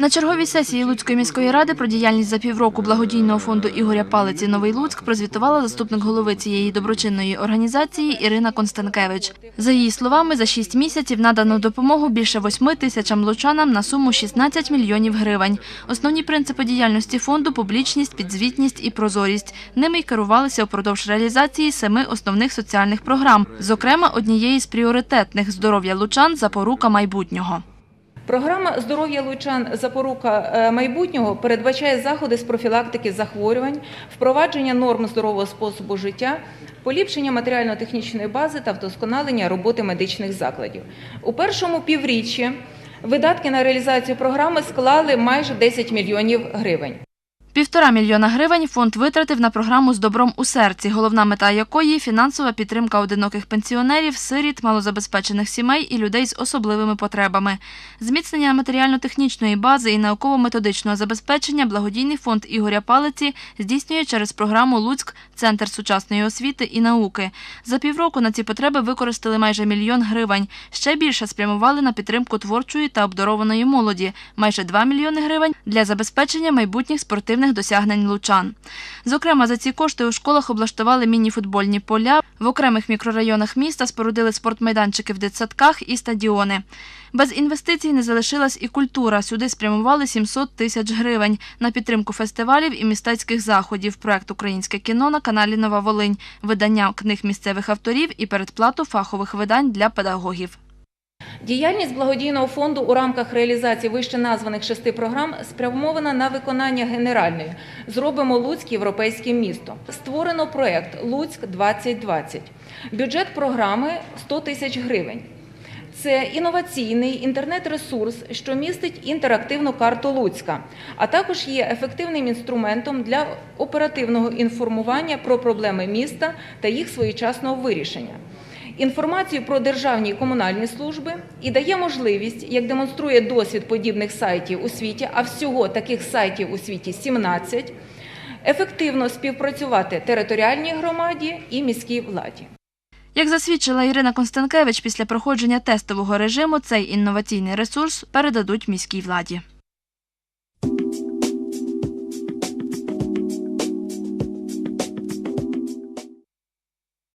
На черговій сесії Луцької міської ради про діяльність за півроку благодійного фонду Ігоря Палиці Новий Луцьк прозвітувала заступник голови цієї доброчинної організації Ірина Констанкевич. За її словами, за шість місяців надано допомогу більше восьми тисячам лучанам на суму 16 мільйонів гривень. Основні принципи діяльності фонду публічність, підзвітність і прозорість. Ними й керувалися упродовж реалізації семи основних соціальних програм, зокрема однієї з пріоритетних здоров'я лучан запорука майбутнього. Програма здоров'я лучан запорука е, майбутнього передбачає заходи з профілактики захворювань, впровадження норм здорового способу життя, поліпшення матеріально-технічної бази та вдосконалення роботи медичних закладів. У першому півріччі видатки на реалізацію програми склали майже 10 мільйонів гривень. Півтора мільйона гривень фонд витратив на програму з добром у серці, головна мета якої фінансова підтримка одиноких пенсіонерів, сиріт, малозабезпечених сімей і людей з особливими потребами. Зміцнення матеріально-технічної бази і науково-методичного забезпечення благодійний фонд Ігоря Палиці здійснює через програму Луцьк Центр сучасної освіти і науки. За півроку на ці потреби використали майже мільйон гривень. Ще більше спрямували на підтримку творчої та обдарованої молоді майже 2 мільйони гривень для забезпечення майбутніх спортивних досягнень лучан. Зокрема, за ці кошти у школах облаштували міні-футбольні поля, в окремих мікрорайонах міста спорудили спортмайданчики в дитсадках і стадіони. Без інвестицій не залишилась і культура. Сюди спрямували 700 тисяч гривень на підтримку фестивалів і містецьких заходів. Проект Українське кіно на каналі Нова Волинь, видання книг місцевих авторів і передплату фахових видань для педагогів. Діяльність благодійного фонду у рамках реалізації вище названих шести програм спрямована на виконання генеральної Зробимо Луцьк європейським містом. Створено проект Луцьк 2020 Бюджет програми 100 тисяч гривень. Це інноваційний інтернет-ресурс, що містить інтерактивну карту Луцька, а також є ефективним інструментом для оперативного інформування про проблеми міста та їх своєчасного вирішення інформацію про державні і комунальні служби і дає можливість, як демонструє досвід подібних сайтів у світі, а всього таких сайтів у світі 17, ефективно співпрацювати територіальній громаді і міській владі. Як засвідчила Ірина Констанкевич, після проходження тестового режиму цей інноваційний ресурс передадуть міській владі.